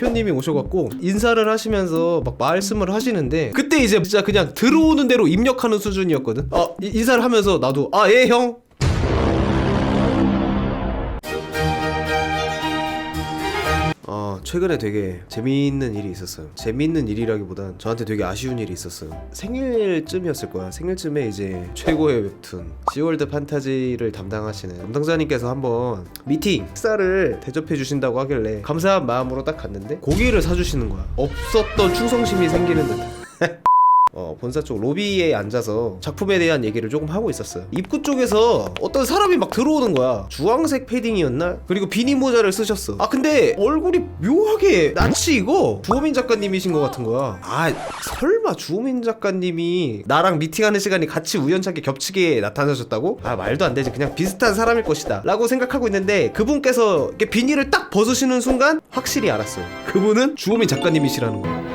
대표님이 오셔갖고 인사를 하시면서 막 말씀을 하시는데 그때 이제 진짜 그냥 들어오는 대로 입력하는 수준이었거든. 어 이- 인사를 하면서 나도 아 예 형. 어, 최근에 되게 재미있는 일이 있었어요. 재미있는 일이라기보단 저한테 되게 아쉬운 일이 있었어요. 생일쯤이었을 거야. 생일쯤에 이제 최고의 웹툰 시월드 판타지를 담당하시는 담당자님께서 한번 미팅 식사를 대접해 주신다고 하길래 감사한 마음으로 딱 갔는데 고기를 사주시는 거야. 없었던 충성심이 생기는 듯. 어, 본사 쪽 로비에 앉아서 작품에 대한 얘기를 조금 하고 있었어요. 입구 쪽에서 어떤 사람이 막 들어오는 거야. 주황색 패딩이었나? 그리고 비니 모자를 쓰셨어. 아 근데 얼굴이 묘하게 낯이 이거 주호민 작가님이신 것 같은 거야. 아 설마 주호민 작가님이 나랑 미팅하는 시간이 같이 우연찮게 겹치게 나타나셨다고? 아 말도 안 되지. 그냥 비슷한 사람일 것이다. 라고 생각하고 있는데 그분께서 이렇게 비니를 딱 벗으시는 순간 확실히 알았어요. 그분은 주호민 작가님이시라는 거야.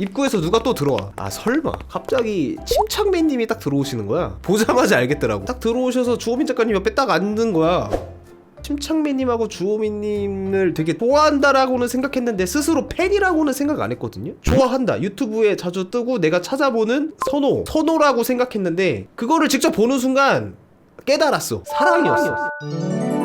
입구에서 누가 또 들어와. 아 설마 갑자기 침착맨님이 딱 들어오시는 거야. 보자마자 알겠더라고. 딱 들어오셔서 주호민 작가님 옆에 딱 앉는 거야. 침착맨님하고 주호민님을 되게 좋아한다라고는 생각했는데 스스로 팬이라고는 생각 안 했거든요. 좋아한다. 유튜브에 자주 뜨고 내가 찾아보는 선호, 선호라고 생각했는데 그거를 직접 보는 순간 깨달았어. 사랑이었어.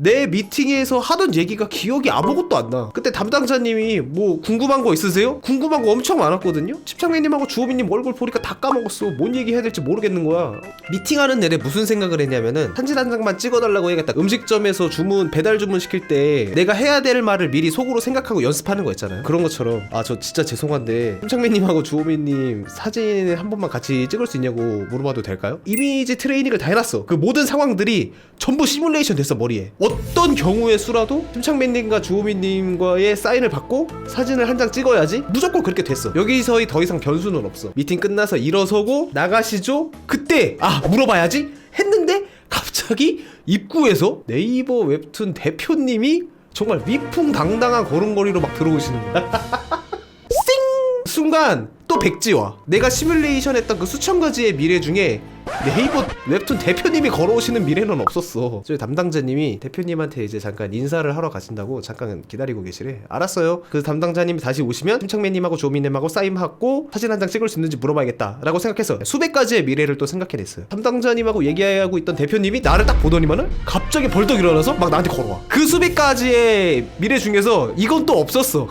내 미팅에서 하던 얘기가 기억이 아무것도 안 나. 그때 담당자님이 뭐 궁금한 거 있으세요? 궁금한 거 엄청 많았거든요? 집창맨님하고 주호민님 얼굴 보니까 다 까먹었어. 뭔 얘기 해야 될지 모르겠는 거야. 미팅하는 내내 무슨 생각을 했냐면은 사진 한 장만 찍어달라고 해야겠다. 음식점에서 주문, 배달 주문 시킬 때 내가 해야 될 말을 미리 속으로 생각하고 연습하는 거 있잖아요. 그런 것처럼 아, 저 진짜 죄송한데 침창맨님하고 주호민님 사진 한 번만 같이 찍을 수 있냐고 물어봐도 될까요? 이미지 트레이닝을 다 해놨어. 그 모든 상황들이 전부 시뮬레이션 됐어, 머리에. 어떤 경우의 수라도 침창맨님과 주호민님과의 사인을 받고 사진을 한 장 찍어야지 무조건 그렇게 됐어. 여기서 더 이상 변수는 없어. 미팅 끝나서 일어서고 나가시죠? 그때 아 물어봐야지 했는데 갑자기 입구에서 네이버 웹툰 대표님이 정말 위풍당당한 걸음걸이로 막 들어오시는 거야. 쌩! 순간 또 백지와 내가 시뮬레이션 했던 그 수천 가지의 미래 중에 네이버 웹툰 대표님이 걸어오시는 미래는 없었어. 저희 담당자님이 대표님한테 이제 잠깐 인사를 하러 가신다고 잠깐 기다리고 계시래. 알았어요. 그 담당자님이 다시 오시면 침착맨님하고 조민님하고 사인하고 사진 한 장 찍을 수 있는지 물어봐야겠다라고 생각해서 수백 가지의 미래를 또 생각해냈어요. 담당자님하고 얘기하고 있던 대표님이 나를 딱 보더니만은 갑자기 벌떡 일어나서 막 나한테 걸어와. 그 수백 가지의 미래 중에서 이건 또 없었어.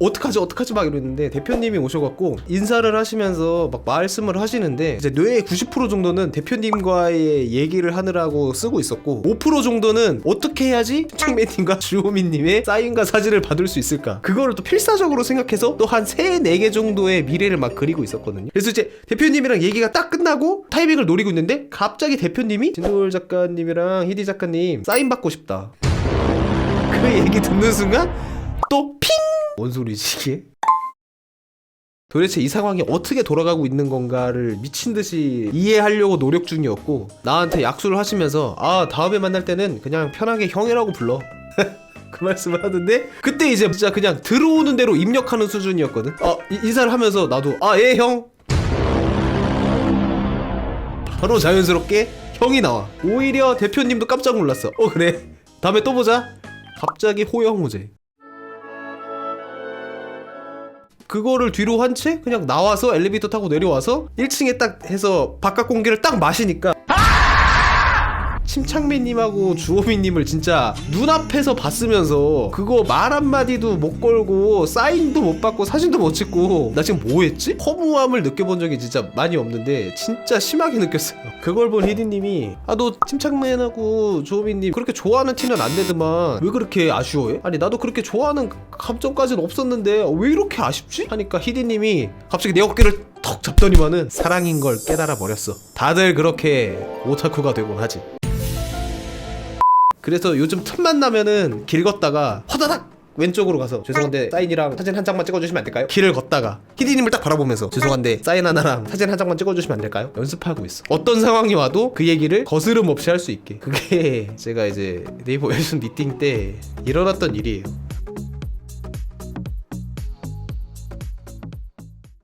어떡하지 어떡하지 막 이러는데 대표님이 오셔갖고 인사를 하시면서 막 말씀을 하시는데 이제 뇌의 90% 정도는 대표님과의 얘기를 하느라고 쓰고 있었고 5% 정도는 어떻게 해야지 창매님과 주호민님의 사인과 사진을 받을 수 있을까? 그거를 또 필사적으로 생각해서 또 한 3, 4개 정도의 미래를 막 그리고 있었거든요. 그래서 이제 대표님이랑 얘기가 딱 끝나고 타이밍을 노리고 있는데 갑자기 대표님이 진돌 작가님이랑 히디 작가님 사인 받고 싶다. 그 얘기 듣는 순간 또 핑! 뭔 소리지 이게? 도대체 이 상황이 어떻게 돌아가고 있는 건가를 미친 듯이 이해하려고 노력 중이었고 나한테 약수를 하시면서 아 다음에 만날 때는 그냥 편하게 형이라고 불러. 그 말씀을 하는데 그때 이제 진짜 그냥 들어오는 대로 입력하는 수준이었거든. 어 이- 인사를 하면서 나도 아예 형. 바로 자연스럽게 형이 나와. 오히려 대표님도 깜짝 놀랐어. 어 그래. 다음에 또 보자. 갑자기 호영호제 그거를 뒤로 한 채 그냥 나와서 엘리베이터 타고 내려와서 1층에 딱 해서 바깥 공기를 딱 마시니까 침착맨님하고 주호민님을 진짜 눈앞에서 봤으면서 그거 말 한마디도 못 걸고 사인도 못 받고 사진도 못 찍고 나 지금 뭐 했지? 허무함을 느껴본 적이 진짜 많이 없는데 진짜 심하게 느꼈어요 그걸 본 히디님이 아너 침착맨하고 주호민님 그렇게 좋아하는 티는 안 내더만 왜 그렇게 아쉬워해? 아니 나도 그렇게 좋아하는 감정까지는 없었는데 왜 이렇게 아쉽지? 하니까 히디님이 갑자기 내 어깨를 턱 잡더니만은 사랑인 걸 깨달아 버렸어 다들 그렇게 오타쿠가 되곤 하지 그래서 요즘 틈만 나면은 길 걷다가 허다닥 왼쪽으로 가서 죄송한데 사인이랑 사진 한 장만 찍어주시면 안 될까요? 길을 걷다가 히디님을 딱 바라보면서 죄송한데 사인 하나랑 사진 한 장만 찍어주시면 안 될까요? 연습하고 있어 어떤 상황이 와도 그 얘기를 거스름 없이 할 수 있게 그게 제가 이제 네이버 웹툰 미팅 때 일어났던 일이에요